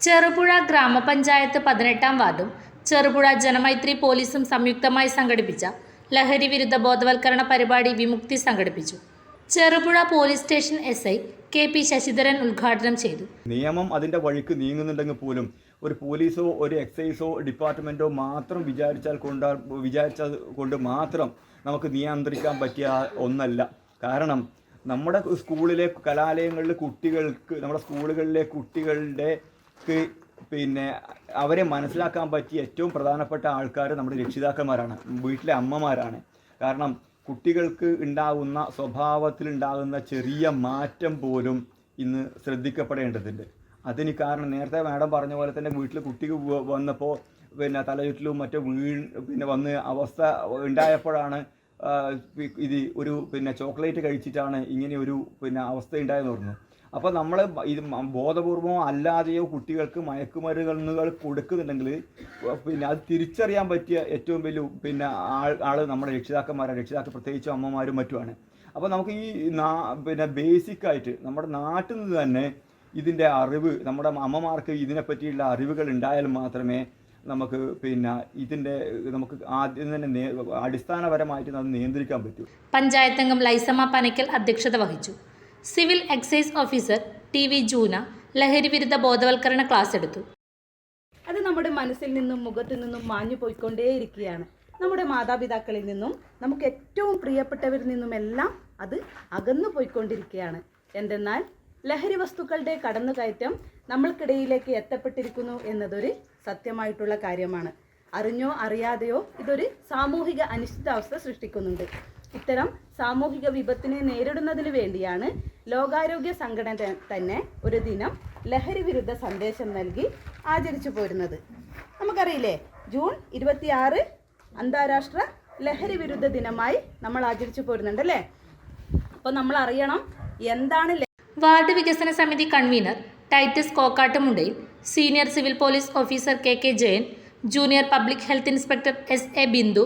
ചെറുപുഴ ഗ്രാമപഞ്ചായത്ത് പതിനെട്ടാം വാർഡും ചെറുപുഴ ജനമൈത്രി പോലീസും സംയുക്തമായി സംഘടിപ്പിച്ച ലഹരി വിരുദ്ധ ബോധവൽക്കരണ പരിപാടി വിമുക്തി സംഘടിപ്പിച്ചു. Cherupuzha police station S I K P Sasidharan ഉദ്ഘാടനം ചെയ്തു. നിയമം അതിന്റെ വഴിക്ക് നീങ്ങുന്നുണ്ടെങ്കിൽ പോലും ഒരു പോലീസോ ഒരു എക്സൈസോ ഡിപ്പാർട്ട്മെന്റോ മാത്രം വിചാരിച്ചാൽ കൊണ്ട വിചാരിച്ചത് കൊണ്ട് മാത്രം നമുക്ക് നിയന്ത്രിക്കാൻ പറ്റിയ ഒന്നല്ല. കാരണം നമ്മുടെ സ്കൂളിലെ കലാലയങ്ങളിലെ കുട്ടികൾക്ക് നമ്മുടെ സ്കൂളുകളിലെ കുട്ടികളുടെ പിന്നെ അവരെ മനസ്സിലാക്കാൻ പറ്റിയ ഏറ്റവും പ്രധാനപ്പെട്ട ആൾക്കാർ നമ്മുടെ രക്ഷിതാക്കന്മാരാണ് വീട്ടിലെ അമ്മമാരാണ്. കാരണം കുട്ടികൾക്ക് ഉണ്ടാകുന്ന സ്വഭാവത്തിലുണ്ടാകുന്ന ചെറിയ മാറ്റം പോലും ഇന്ന് ശ്രദ്ധിക്കപ്പെടേണ്ടതുണ്ട്. അതിന് കാരണം നേരത്തെ മാഡം പറഞ്ഞ പോലെ തന്നെ വീട്ടിൽ കുട്ടിക്ക് വന്നപ്പോൾ പിന്നെ തലചുറ്റിലും മറ്റേ വീ പിന്നെ വന്ന് അവസ്ഥ ഉണ്ടായപ്പോഴാണ് ഇത് ഒരു പിന്നെ ചോക്ലേറ്റ് കഴിച്ചിട്ടാണ് ഇങ്ങനെ ഒരു പിന്നെ അവസ്ഥ ഉണ്ടായെന്ന് പറഞ്ഞു. അപ്പോൾ നമ്മൾ ഇത് ബോധപൂർവമോ അല്ലാതെയോ കുട്ടികൾക്ക് മയക്കുമരുന്നുകൾ കൊടുക്കുന്നുണ്ടെങ്കിൽ പിന്നെ അത് തിരിച്ചറിയാൻ പറ്റിയ ഏറ്റവും വലിയ പിന്നെ ആൾ ആൾ നമ്മുടെ രക്ഷിതാക്കന്മാരാണ്. രക്ഷിതാക്കൾ പ്രത്യേകിച്ചും അമ്മമാരും മറ്റുമാണ്. അപ്പോൾ നമുക്ക് ഈ നാ പിന്നെ ബേസിക്കായിട്ട് നമ്മുടെ നാട്ടിൽ നിന്ന് തന്നെ ഇതിന്റെ അറിവ് നമ്മുടെ അമ്മമാർക്ക് ഇതിനെപ്പറ്റിയുള്ള അറിവുകൾ ഉണ്ടായാൽ മാത്രമേ നമുക്ക് പിന്നെ ഇതിന്റെ നമുക്ക് ആദ്യം തന്നെ അടിസ്ഥാനപരമായിട്ട് അത് നിയന്ത്രിക്കാൻ പറ്റൂ. പഞ്ചായത്ത് അംഗം ലൈസമ്മ പനക്കൽ അധ്യക്ഷത വഹിച്ചു. Civil excise officer T V Juna ലഹരി വിരുദ്ധ ബോധവൽക്കരണ ക്ലാസ് എടുത്തു. അത് നമ്മുടെ മനസ്സിൽ നിന്നും മുഖത്തു നിന്നും മാഞ്ഞു പോയിക്കൊണ്ടേയിരിക്കുകയാണ്. നമ്മുടെ മാതാപിതാക്കളിൽ നിന്നും നമുക്ക് ഏറ്റവും പ്രിയപ്പെട്ടവരിൽ നിന്നുമെല്ലാം അത് അകന്നു പോയിക്കൊണ്ടിരിക്കുകയാണ്. എന്തെന്നാൽ ലഹരി വസ്തുക്കളുടെ കടന്നുകയറ്റം നമ്മൾക്കിടയിലേക്ക് എത്തപ്പെട്ടിരിക്കുന്നു എന്നതൊരു സത്യമായിട്ടുള്ള കാര്യമാണ്. അറിഞ്ഞോ അറിയാതെയോ ഇതൊരു സാമൂഹിക അനിശ്ചിതാവസ്ഥ സൃഷ്ടിക്കുന്നുണ്ട്. ഇത്തരം സാമൂഹിക വിപത്തിനെ നേരിടുന്നതിന് വേണ്ടിയാണ് ലോകാരോഗ്യ സംഘടന തന്നെ ഒരു ദിനം ലഹരി വിരുദ്ധ സന്ദേശം നൽകി ആചരിച്ചു പോരുന്നത്. നമുക്കറിയില്ലേ ജൂൺ ഇരുപത്തിയാറ് അന്താരാഷ്ട്ര ലഹരി വിരുദ്ധ ദിനമായി നമ്മൾ ആചരിച്ചു പോരുന്നുണ്ട് അല്ലേ? അപ്പോൾ നമ്മൾ അറിയണം എന്താണ് വാർഡ് വികസന സമിതി convener Titus Kokkattumundayil senior civil police officer K K Jayan junior public health inspector S A Bindu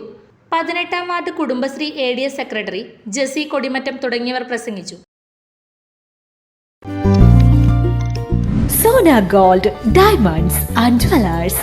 പതിനെട്ടാം ward Kudumbashree A D S secretary Jessy Kodimattam തുടങ്ങിയവർ പ്രസംഗിച്ചു. Sona gold diamonds and jewellers.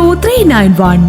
three nine one